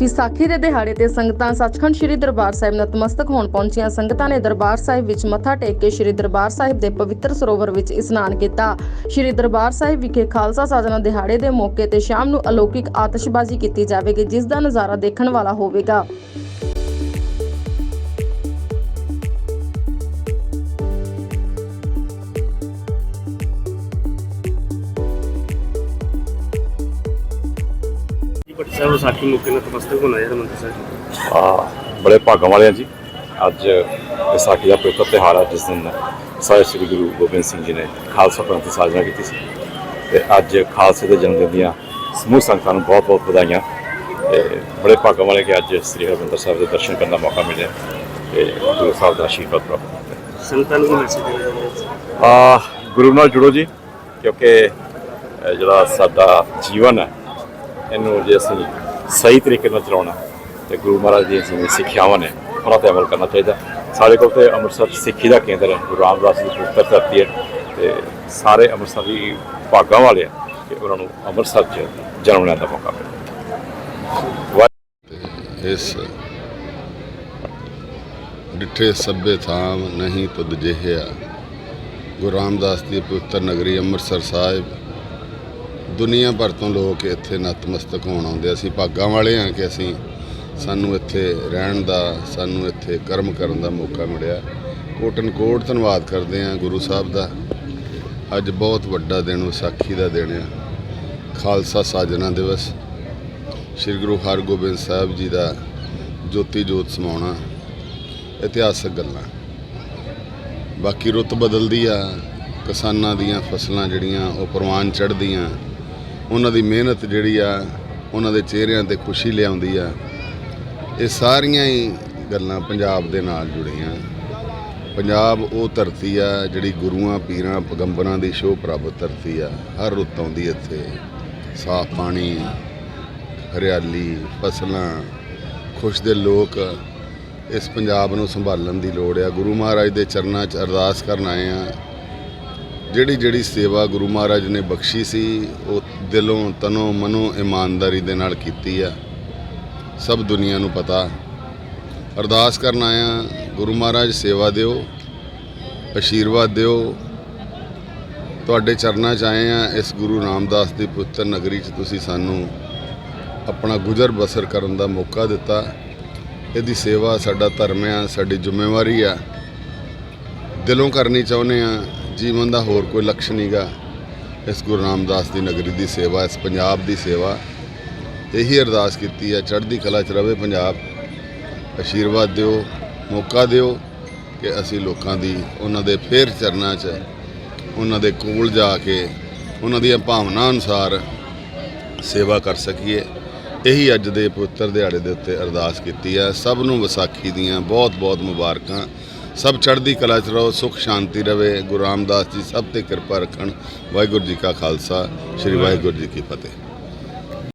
ਵਿਸਾਖੀ ਦੇ ਦਿਹਾੜੇ ਤੇ ਸੰਗਤਾਂ ਸੱਚਖੰਡ ਸ੍ਰੀ ਦਰਬਾਰ ਸਾਹਿਬ ਨਤਮਸਤਕ ਹੋਣ ਪਹੁੰਚੀਆਂ। ਸੰਗਤਾਂ ਨੇ ਦਰਬਾਰ ਸਾਹਿਬ ਵਿੱਚ ਮੱਥਾ ਟੇਕ ਕੇ ਸ੍ਰੀ ਦਰਬਾਰ ਸਾਹਿਬ ਦੇ ਪਵਿੱਤਰ ਸਰੋਵਰ ਵਿੱਚ ਇਸ਼ਨਾਨ ਕੀਤਾ। ਸ੍ਰੀ ਦਰਬਾਰ ਸਾਹਿਬ ਵਿਖੇ ਖਾਲਸਾ ਸਾਜਨਾ ਦਿਹਾੜੇ ਦੇ ਮੌਕੇ ਤੇ ਸ਼ਾਮ ਨੂੰ ਅਲੌਕਿਕ ਆਤਿਸ਼ਬਾਜ਼ੀ ਕੀਤੀ ਜਾਵੇਗੀ, ਜਿਸ ਦਾ ਨਜ਼ਾਰਾ ਦੇਖਣ ਵਾਲਾ ਹੋਵੇਗਾ। ਸਾਹਿਬ ਵਿਸਾਖੀ ਮੌਕੇ ਨਾਲ ਤਮਸਤਕ ਹੋਣਾ ਹੈ ਹਰਿਮੰਦਰ ਸਾਹਿਬ। ਆ ਬੜੇ ਭਾਗਾਂ ਵਾਲੇ ਆ ਜੀ। ਅੱਜ ਵਿਸਾਖੀ ਦਾ ਪਵਿੱਤਰ ਤਿਉਹਾਰ ਹੈ ਜਿਸ ਦਿਨ ਸਾਹਿਬ ਸ੍ਰੀ ਗੁਰੂ ਗੋਬਿੰਦ ਸਿੰਘ ਜੀ ਨੇ ਖਾਲਸਾ ਪੰਥ ਦੀ ਸਾਜਨਾ ਕੀਤੀ ਸੀ। ਤੇ ਅੱਜ ਖਾਲਸੇ ਦੇ ਜਨਮ ਦਿਨ ਦੀਆਂ ਸਮੂਹ ਸੰਗਤਾਂ ਨੂੰ ਬਹੁਤ ਬਹੁਤ ਵਧਾਈਆਂ। ਤੇ ਬੜੇ ਭਾਗਾਂ ਵਾਲੇ ਕਿ ਅੱਜ ਸ੍ਰੀ ਹਰਿਮੰਦਰ ਸਾਹਿਬ ਦੇ ਦਰਸ਼ਨ ਕਰਨ ਦਾ ਮੌਕਾ ਮਿਲਿਆ। ਤੇ ਗੁਰੂ ਸਾਹਿਬ ਦਾ ਆਸ਼ੀਰਵਾਦ ਪ੍ਰਾਪਤ ਕੀਤਾ ਸੰਗਤਾਂ ਨੂੰ ਮੈਸੇਜ ਦੇਣਾ ਚਾਹੁੰਦੇ ਹਾਂ? ਆ ਗੁਰੂ ਨਾਲ ਜੁੜੋ ਜੀ ਕਿਉਂਕਿ ਜਿਹੜਾ ਸਾਡਾ ਜੀਵਨ ਹੈ ਇਹਨੂੰ ਜੇ ਅਸੀਂ ਸਹੀ ਤਰੀਕੇ ਨਾਲ ਚਲਾਉਣਾ ਤੇ ਗੁਰੂ ਮਹਾਰਾਜ ਦੀਆਂ ਜਿਵੇਂ ਸਿੱਖਿਆਵਾਂ ਨੇ, ਉਹਨਾਂ ਤੇ ਅਮਲ ਕਰਨਾ ਚਾਹੀਦਾ। ਸਾਡੇ ਕੋਲ ਤੇ ਅੰਮ੍ਰਿਤਸਰ 'ਚ ਸਿੱਖੀ ਦਾ ਕੇਂਦਰ ਹੈ, ਗੁਰੂ ਰਾਮਦਾਸ ਦੀ ਪਵਿੱਤਰ ਧਰਤੀ ਹੈ, ਤੇ ਸਾਰੇ ਅੰਮ੍ਰਿਤਸਰ ਦੀ ਭਾਗਾਂ ਵਾਲੇ ਆ ਕਿ ਉਹਨਾਂ ਨੂੰ ਅੰਮ੍ਰਿਤਸਰ 'ਚ ਜਨਮ ਲੈਣ ਦਾ ਮੌਕਾ ਮਿਲੇ ਵਾਹਿ- ਇਸ ਡਿਠੇ ਸਭੇ ਥਾਮ ਨਹੀਂ ਤੁਧ ਜਿਹਿਆ। ਗੁਰੂ ਰਾਮਦਾਸ ਦੀ ਪਵਿੱਤਰ ਨਗਰੀ ਅੰਮ੍ਰਿਤਸਰ ਸਾਹਿਬ ਦੁਨੀਆ ਭਰ ਤੋਂ ਲੋਕ ਇੱਥੇ ਨਤਮਸਤਕ ਹੋਣ ਆਉਂਦੇ ਅਸੀਂ ਭਾਗਾਂ ਵਾਲੇ ਹਾਂ ਕਿ ਅਸੀਂ ਸਾਨੂੰ ਇੱਥੇ ਰਹਿਣ ਦਾ, ਸਾਨੂੰ ਇੱਥੇ ਕਰਮ ਕਰਨ ਦਾ ਮੌਕਾ ਮਿਲਿਆ। ਕੋਟਨ ਕੋਟ ਧੰਨਵਾਦ ਕਰਦੇ ਹਾਂ ਗੁਰੂ ਸਾਹਿਬ ਦਾ। ਅੱਜ ਬਹੁਤ ਵੱਡਾ ਦਿਨ, ਵਿਸਾਖੀ ਦਾ ਦਿਨ ਆ। ਖਾਲਸਾ ਸਾਜਨਾ ਦਿਵਸ। ਸ੍ਰੀ ਗੁਰੂ ਹਰਗੋਬਿੰਦ ਸਾਹਿਬ ਜੀ ਦਾ ਜੋਤੀ ਜੋਤ ਸਮਾਉਣਾ, ਇਤਿਹਾਸਕ ਗੱਲਾਂ। ਬਾਕੀ ਰੁੱਤ ਬਦਲਦੀ ਆ, ਕਿਸਾਨਾਂ ਦੀਆਂ ਫਸਲਾਂ ਜਿਹੜੀਆਂ ਉਹ ਪ੍ਰਵਾਨ ਚੜ੍ਹਦੀਆਂ। ਉਹਨਾਂ ਦੀ ਮਿਹਨਤ ਜਿਹੜੀ ਆ, ਉਹਨਾਂ ਦੇ ਚਿਹਰਿਆਂ ਤੇ ਖੁਸ਼ੀ ਲਿਆਉਂਦੀ ਆ। ਇਹ ਸਾਰੀਆਂ ਹੀ ਗੱਲਾਂ ਪੰਜਾਬ ਦੇ ਨਾਲ ਜੁੜੀਆਂ ਪੰਜਾਬ ਉਹ ਧਰਤੀ ਆ ਜਿਹੜੀ ਗੁਰੂਆਂ, ਪੀਰਾਂ, ਪੈਗੰਬਰਾਂ ਦੀ ਸ਼ੋਭ ਪ੍ਰਾਪਤ ਧਰਤੀ ਆ। ਹਰ ਰੁੱਤ ਆਉਂਦੀ ਇੱਥੇ। ਸਾਫ਼ ਪਾਣੀ, ਹਰਿਆਲੀ, ਫਸਲਾਂ, ਖੁਸ਼ ਦੇ ਲੋਕ ਇਸ ਪੰਜਾਬ ਨੂੰ ਸੰਭਾਲਣ ਦੀ ਲੋੜ ਆ। ਗੁਰੂ ਮਹਾਰਾਜ ਦੇ ਚਰਨਾਂ 'ਚ ਅਰਦਾਸ ਕਰਨ ਆਏ ਆ ਜਿਹੜੀ ਜਿਹੜੀ ਸੇਵਾ ਗੁਰੂ ਮਹਾਰਾਜ ਨੇ ਬਖਸ਼ੀ ਸੀ, ਉਹ ਦਿਲੋਂ, ਤਨੋਂ, ਮਨੋਂ, ਇਮਾਨਦਾਰੀ ਦੇ ਨਾਲ ਕੀਤੀ ਆ। ਸਭ ਦੁਨੀਆ ਨੂੰ ਪਤਾ। ਅਰਦਾਸ ਕਰਨ ਆਇਆ, ਗੁਰੂ ਮਹਾਰਾਜ ਸੇਵਾ ਦਿਓ, ਆਸ਼ੀਰਵਾਦ ਦਿਓ। ਤੁਹਾਡੇ ਚਰਨਾਂ 'ਚ ਆਏ ਆ, ਇਸ ਗੁਰੂ ਰਾਮਦਾਸ ਦੀ ਪੁੱਤਰ ਨਗਰੀ 'ਚ ਤੁਸੀਂ ਸਾਨੂੰ ਆਪਣਾ ਗੁਜ਼ਰ ਬਸਰ ਕਰਨ ਦਾ ਮੌਕਾ ਦਿੱਤਾ। ਇਹਦੀ ਸੇਵਾ, ਸਾਡਾ ਧਰਮ ਆ, ਸਾਡੀ ਜ਼ਿੰਮੇਵਾਰੀ ਆ। ਦਿਲੋਂ ਕਰਨੀ ਚਾਹੁੰਦੇ ਆ ਜੀਵਨ ਦਾ ਹੋਰ ਕੋਈ ਲਕਸ਼ ਨਹੀਂਗਾ ਇਸ ਗੁਰੂ ਰਾਮਦਾਸ ਦੀ ਨਗਰੀ ਦੀ ਸੇਵਾ, ਇਸ ਪੰਜਾਬ ਦੀ ਸੇਵਾ। ਇਹੀ ਅਰਦਾਸ ਕੀਤੀ ਹੈ, ਚੜ੍ਹਦੀ ਕਲਾ 'ਚ ਰਵੇ ਪੰਜਾਬ। ਆਸ਼ੀਰਵਾਦ ਦਿਓ, ਮੌਕਾ ਦਿਓ ਕਿ ਅਸੀਂ ਲੋਕਾਂ ਦੀ, ਉਹਨਾਂ ਦੇ ਫੇਰ ਚਰਨਾਂ 'ਚ, ਉਹਨਾਂ ਦੇ ਕੋਲ ਜਾ ਕੇ, ਉਹਨਾਂ ਦੀਆਂ ਭਾਵਨਾ ਅਨੁਸਾਰ ਸੇਵਾ ਕਰ ਸਕੀਏ। ਇਹੀ ਅੱਜ ਦੇ ਪਵਿੱਤਰ ਦਿਹਾੜੇ ਦੇ ਉੱਤੇ ਅਰਦਾਸ ਕੀਤੀ ਹੈ। ਸਭ ਨੂੰ ਵਿਸਾਖੀ ਦੀਆਂ ਬਹੁਤ ਬਹੁਤ ਮੁਬਾਰਕਾਂ। ਸਭ ਚੜ੍ਹਦੀ ਕਲਾ 'ਚ ਰਹੋ, ਸੁਖ ਸ਼ਾਂਤੀ ਰਵੇ, ਗੁਰੂ ਰਾਮਦਾਸ ਜੀ ਸਭ ਤੇ ਕਿਰਪਾ ਰੱਖਣ। ਵਾਹਿਗੁਰੂ ਜੀ ਕਾ ਖਾਲਸਾ, ਸ੍ਰੀ ਵਾਹਿਗੁਰੂ ਜੀ ਕੀ ਫਤਿਹ।